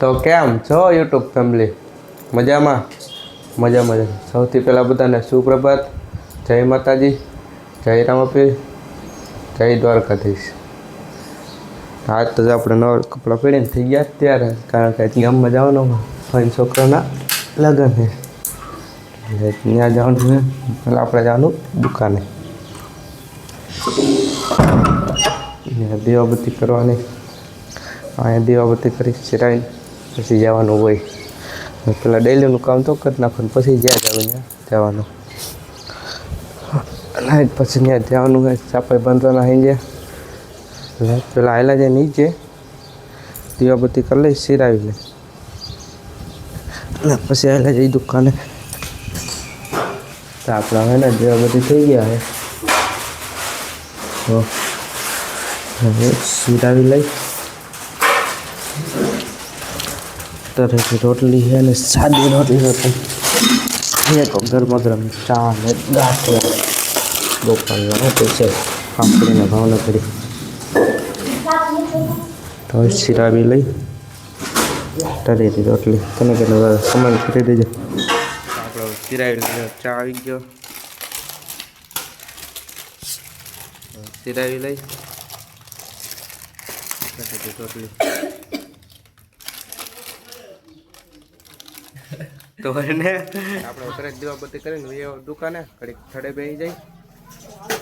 તો કેમ છો યુટ્યુબ ફેમિલી મજામાં? મજા મજા સૌથી પહેલાં બધાને સુપ્રભાત. જય માતાજી. જય રામાપીર. જય દ્વારકાધીશ. આજ તો આપણે નવા કપડાં પહેરીને થઈ ગયા ત્યારે કારણ કે ગામમાં જવાનું ફઈન છોકરાના લગ્ન છે. ત્યાં જવાનું છે. પહેલાં આપણે જવાનું દુકાને. દીવાબત્તી કરવાની. અહીંયા દીવાબત્તી કરી સિરાઈને પછી જવાનું હોય. પેલા ડેલીનું કામ તો કરી નાખવાનું પછી જ્યાં જવું ત્યાં જવાનું. લાઈટ પછી ત્યાં જવાનું હોય, ચાપાઈ બાંધવાના ગયા એટલે પેલા આવેલા જાય નીચે, દીવાબત્તી કરી લઈ સિરાવી લે. અને પછી આવેલા જઈ દુકાને. તો આપણા હવે ને દીવાબત્તી થઈ ગયા હે. તો સિરાવી લઈ તરેથી રોટલી છે અને સાદી રોટલી રોટલી એક ગરમા ગરમ ચા ને ગાંઠિયા દુકાનના હોતે છે. પાપડીને ભાવના કરી. તો સિરાવી લઈ. હતી રોટલી. તમે કેટલો કમેન્ટ કરી દેજો. આપણો સિરાવી લીધો, ચા આવી ગયો. સિરાવી લઈ. રોટલી. તો એને આપણે ઉતરાઈ દેવા બધી કરીને દુકાને, ઘડીક થડે બેસી જાય.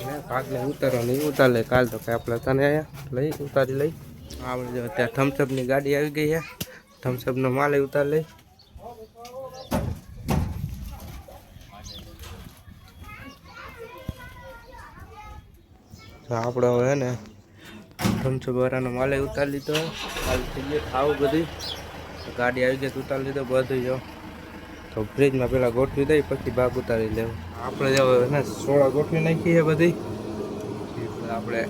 ને ભાગને ઉતારવાની ઉતાર લે. કાલ તો કાંઈ આપણે તને અહીંયા લઈ, ઉતારી લઈ. આપણે જો ત્યાં થમ્સઅપની ગાડી આવી ગઈ છે. થમ્સઅપનો માલ ઉતાર લઈ આપણે હવે ને થમ્સઅપ વાળાનો માલે ઉતારી લીધો. કાલ થઈ ગયો ખાવું બધી. ગાડી આવી ગઈ ઉતારી લીધો, બધું જો. તો ફ્રીજમાં પેલા ગોઠવી દઈ, પછી ભાગ ઉતારી લેવું. આપણે જો ને સોળા ગોઠવી નાખીએ બધી. આપણે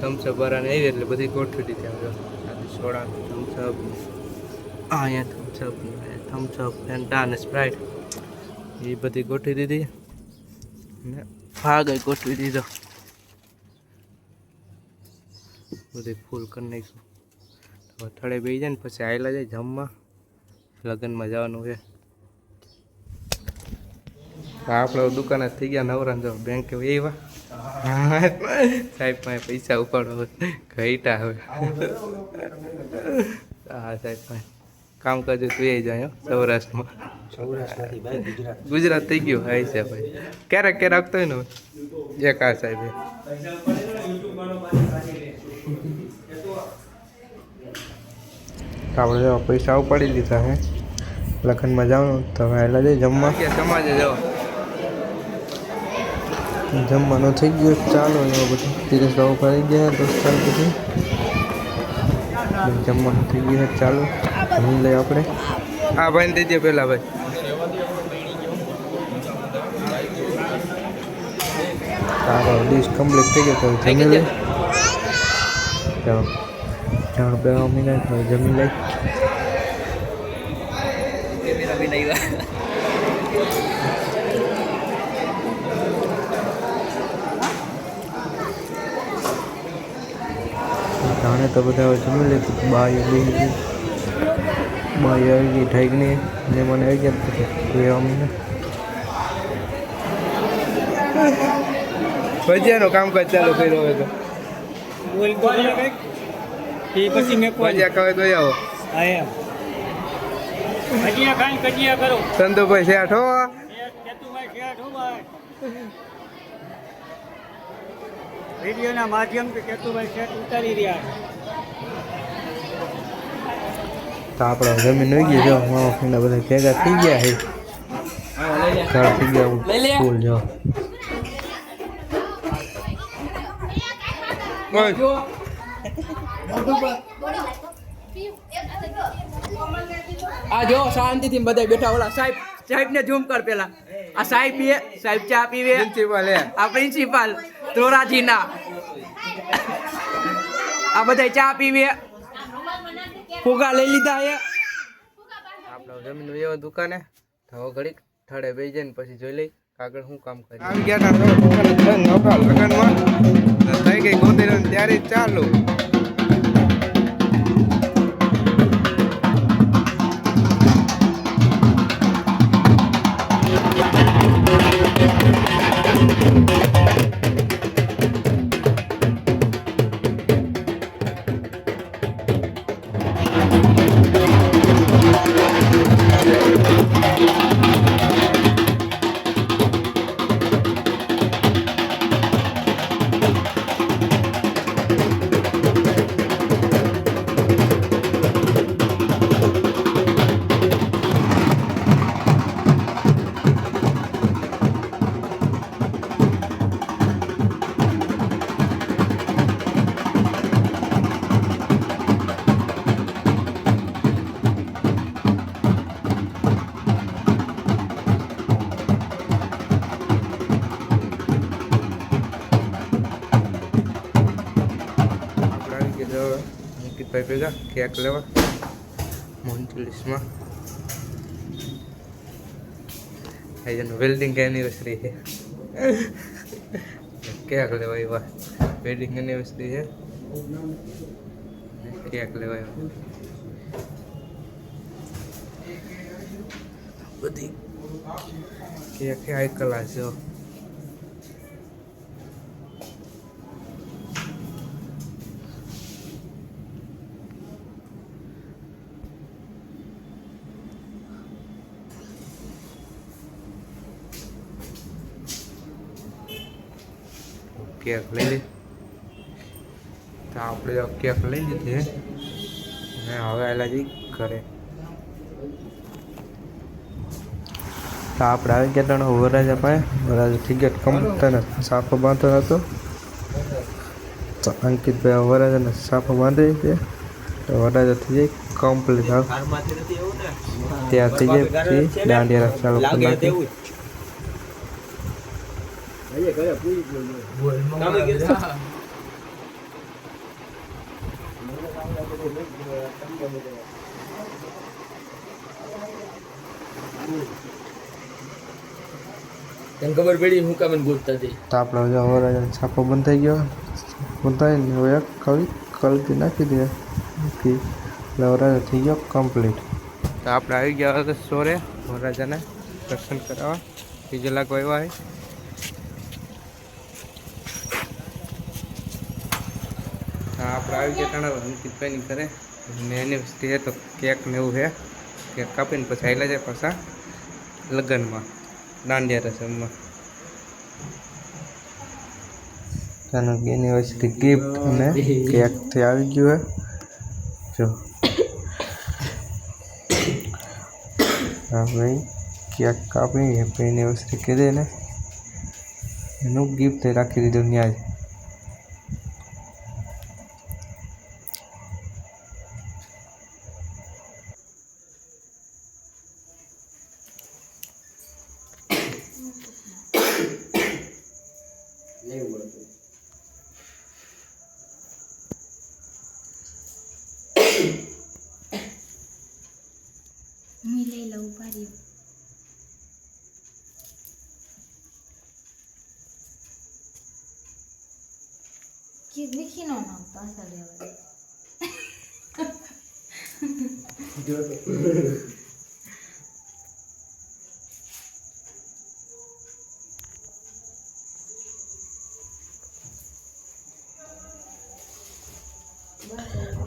થમ્સઅપ ભરાને આવી એટલે બધી ગોઠવી દીધી આપણે સોડા થમ્સઅપ અહીંયા Thums Up Thums Up Fanta અને સ્પ્રાઇટ એ બધી ગોઠવી દીધી. ને ભાગ ગોઠવી દીધો. બધી ફૂલ કરી નાખ્યું થડે બેસી જાય ને પછી આવેલા જાય જમવા. લગ્નમાં જવાનું છે. આપણે દુકાને થઈ ગયા નવરા જો બેંક એવા સાહેબ પાસે પૈસા ઉપાડો ઘઈટા હવે. હા સાહેબ પાસે. કામ કરજો તું એ જાય હો, સૌરાષ્ટ્રમાં. ગુજરાત. થઈ ગયું? હા છે ભાઈ. ક્યારેક ક્યારેક હોય ને એક આ સાહેબ આપણે પૈસા ઉપાડી લીધા હે. લખનમાં જવાનું તો હવે આવેલા જમવા. જમવા સમાજે જાઓ જમવાનું થઈ ગયો. ચાલો એવો બધું તિરસ બાબુ કરી ગયા દોસ્તાર બધું. જમવાનું થઈ ગયું ચાલો જમી લઈએ આપણે. હા, ભાઈ દેજે પહેલા ભાઈ. સારો ડિશ કમ્પ્લીટ થઈ ગયો તો જમી લઈ ચાલો ત્રણ બે મિનિટ જમી લઈ જાણે તો બધા જમી લીધું બાઈ આવી ગઈ બાઈ આવી ગઈ ઠાઈકની ને મને આવી ગયા પછી અમને ભજીયાનું કામકાજ ચાલુ કર્યું હવે તો. પછી મેં ભજીયા ખાવે તો આવો. હા એમ કજિયા કરો. સંતુભાઈ શેઠ હો. કેતુભાઈ શેઠ હો ભાઈ. વિડીયોના માધ્યમથી કેતુભાઈ શેઠ ઉતારી રહ્યા તો આપણે જમીન હોઈ ગઈ જો મામા ફીના બધા ભેગા થઈ ગયા છે. થઈ ગયા ફૂલ જો. આ જો શાંતિથી બધા બેઠા ઓલા. સાહેબ સાહેબ ને ઝૂમ કર પેલા. આ સાહેબ પીએ સાહેબ ચા પીવે. પ્રિન્સિપાલ હે આ પ્રિન્સિપાલ. ધોરાજીના. આ બધા ચા પીવીએ ફુગા લઈ લીધા હે. આપણો જમીન એવા દુકાને. હવે ઘડીક થડે બેસી જાય ને પછી જોઈ લઈ આગળ શું કામ કરી આમ ગયા હતા લગનમાં. થઈ ગઈ ગોંધીને ત્યારે ચાલુ ભાઈ ભેગા કેક લેવા. મોન્ચુલિસમાં એનું વેલ્ડિંગ એનિવર્સરી છે. કેક લેવા એવા વેલ્ડિંગ એનિવર્સરી છે. કેક લેવા એવા બધી. કેક હાઈ ક્લાસ છે કેક લઈ લે. તો આપણે કેક લઈ લીધી અને હવે એલા જઈ ઘરે. તો આપણે આવી ગયા ત્રણ વરાજા પાસે. વરાજા ગયા કમ્પ્લીટ સાફો બાંધતો હતો તો અંકિતભાઈ વરાજાને સાફો બાંધી છે તો વરાજા થઈ જાય કમ્પ્લીટ ત્યાં થઈ જાય દાંડિયા ચાલુ કરી નાખી. તને ખબર પડી હું કામ ગોતતા હતી તો આપણે હવે હવે છાપો બંધ થઈ ગયો. બંધાઈને હવે કવિ કલ્પી નાખી દે. મૂકી એટલે થઈ ગયો કમ્પ્લીટ તો આપણે આવી ગયા હતા સોરે મહારાજાને દર્શન કરાવવા. બીજે લાગવા આવ્યા હોય હા, આપણે આવી ગયા તાણા અંકિતભાઈની ઘરે. ને છે તો કેક ને એવું છે. કેક કાપીને પછી આવેલા છે પાછા લગ્નમાં, દાંડિયા રસમમાં. કે યુનિવર્સિટી ગિફ્ટ અને કેકથી આવી ગયું હે. જો. હા ભાઈ કેક કાપી યુનિવર્સિટી કીધી ને. એનું ગિફ્ટ રાખી દીધું ત્યાં જ હું લઈ લઉં ઊભા રહ્યો કે દેખી નો ના પાછા લેવા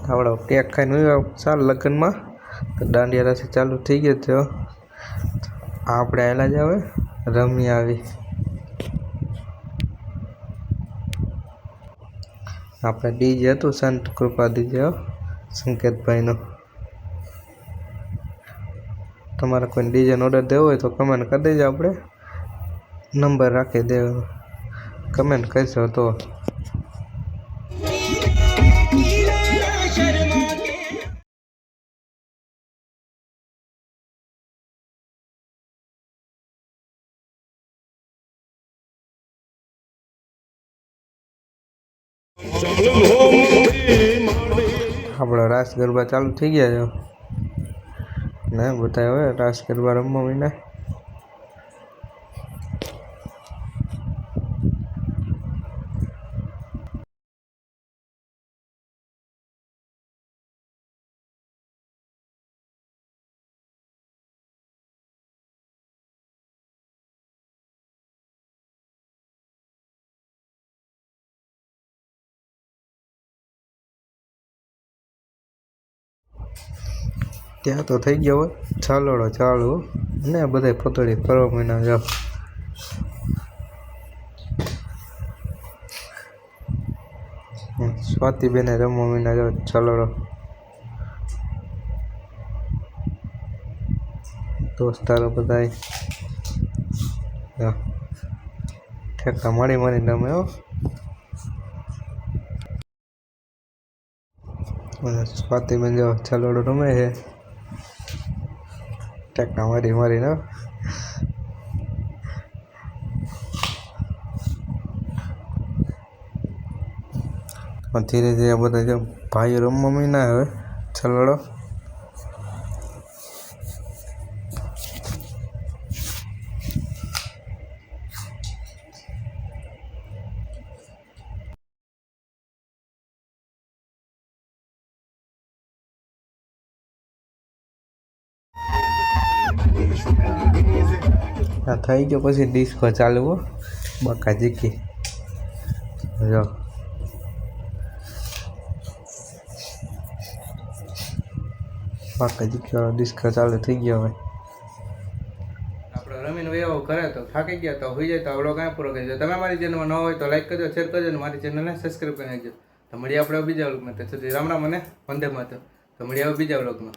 આવડો કેક ખાઈને ચાલ લગ્નમાં. દાંડિયા રાશિ ચાલુ થઈ ગયો તો આપણે આવેલા જ હવે રમી આવી. આપણે ડીજે હતું સંત કૃપા ડીજે હો, સંકેતભાઈનું. તમારે કોઈ ડીજેનો ઓર્ડર દેવો હોય તો કમેન્ટ કરી દેજો આપણે. નંબર રાખી દેવો કમેન્ટ કરશો તો. આપણો રાસ ગરબા ચાલુ થઈ ગયા છે. ને બધા હવે રાસ ગરબા રમવા માંડ્યા ત્યાં તો થઈ ગયો હોય. ચાલોડો ચાલુ. ને બધા પતળી ફરવા મહિના જાવ સ્વાતિબેને રમવા મહિના જાઓ ચાલોડો. દોસ્તારો બધાય. ઠેકા મળી મળી રમે હો. સ્વાતિબેન જાઓ ચાલોડો રમે છે. ટેકના મારી મારીને પણ ધીરે ધીરે આ બધા જો ભાઈઓ રમવા માંડ્યા હવે ચલડો આ થઈ ગયો પછી ડિસ્કો ચાલુ હો. બકા જીકી જો. બાકા જીકી ડિસ્કો ચાલુ થઈ ગયો હવે. રમીને એવો કરે તો થાકી ગયા તો હોઈ જાય તો આવડો કાંઈ પૂરો કરી તમે મારી ચેનલમાં ન હોય તો લાઈક કરજો શેર કરજો અને મારી ચેનલને સબસ્ક્રાઈબ કરી નાખજો. તો મળીએ આપણે બીજા વ્લોગમાં તો સુધી રામ રામ અને વંદે માતા તો મળીએ બીજા વ્લોગમાં